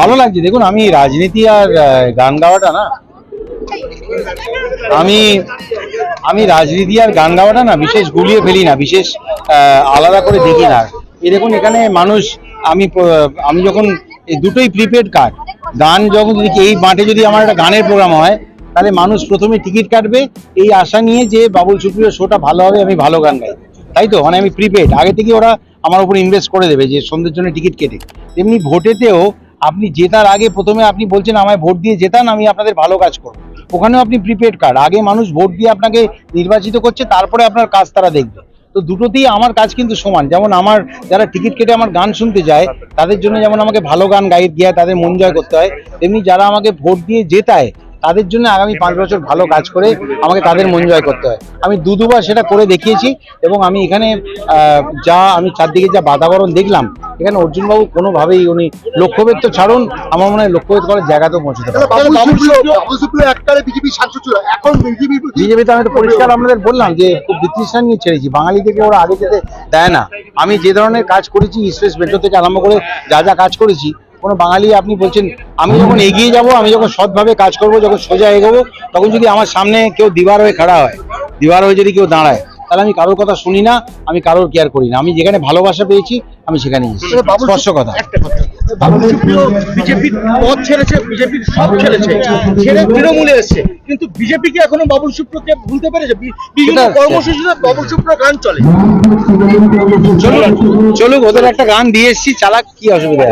ভালো লাগছে। দেখুন, আমি রাজনীতি আর গান গাওয়াটা না, আমি আমি রাজনীতি আর গান গাওয়াটা না বিশেষ গুলিয়ে ফেলি না, বিশেষ আলাদা করে দেখি না। এই দেখুন, এখানে মানুষ, আমি আমি যখন দুটোই প্রিপেড কার্ড গান যখন যদি এই মাঠে যদি আমার একটা গানের প্রোগ্রাম হয়, তাহলে মানুষ প্রথমে টিকিট কাটবে, এই আশা নিয়ে যে বাবুল সুপ্রিয় শোটা ভালো হবে, আমি ভালো গান গাই। তাই তো? মানে আমি প্রিপেড আগে থেকে ওরা আমার উপর ইনভেস্ট করে দেবে যে সন্ধ্যের জন্য টিকিট কেটে। তেমনি ভোটেতেও আপনি জেতার আগে প্রথমে আপনি বলছেন আমায় ভোট দিয়ে জেতান, আমি আপনাদের ভালো কাজ করব। ওখানেও আপনি প্রিপেড কার্ড আগে মানুষ ভোট দিয়ে আপনাকে নির্বাচিত করছে, তারপরে আপনার কাজ তারা দেখবে। তো দুটোতেই আমার কাজ কিন্তু সমান। যেমন আমার যারা টিকিট কেটে আমার গান শুনতে যায়, তাদের জন্য যেমন আমাকে ভালো গান গাইড দিয়ে তাদের মন জয় করতে হয়, তেমনি যারা আমাকে ভোট দিয়ে জেতায় তাদের জন্য আগামী পাঁচ বছর ভালো কাজ করে আমাকে তাদের মন জয় করতে হয়। আমি দু দুবার সেটা করে দেখিয়েছি এবং আমি এখানে যা আমি চারদিকে যা বাতাবরণ দেখলাম এখানে অর্জুনবাবু কোনোভাবেই উনি লক্ষ্যভেদ তো ছাড়ুন আমার মনে হয় লক্ষ্যভেদ করার জায়গাতেও পৌঁছতে বিজেপি বিজেপিতে আমি তো পরিষ্কার আপনাদের বললাম যে খুব বিতৃষ্ণা নিয়ে ছেড়েছি। বাঙালি থেকে ওরা আগে যেতে দেয় না। আমি যে ধরনের কাজ করেছি স্পেস মেট্রো থেকে আরম্ভ করে যা যা কাজ করেছি কোনো বাঙালি আপনি বলছেন, আমি যখন এগিয়ে যাব, আমি যখন সৎভাবে কাজ করব, যখন সোজা এগোবো, তখন যদি আমার সামনে কেউ দিবার হয়ে খাড়া হয়, দিবার হয়ে যদি কেউ দাঁড়ায় তাহলে আমি কারোর কথা শুনি না আমি কারোর কেয়ার করি না। আমি যেখানে ভালোবাসা পেয়েছি আমি সেখানে স্পষ্ট কথা। বিজেপির পদ ছেড়েছে বিজেপির সব ছেড়েছে ছেড়ে তৃণমূলে এসছে। কিন্তু বিজেপি কি এখনও বাবুল সুপ্রিয়কে ভুলতে পেরেছে? বিভিন্ন কর্মসূচিতে বাবুল সুপ্রিয় গান চলে। চলুক চলুক ওদের একটা গান দিয়ে এসছি চালাক কি অসুবিধা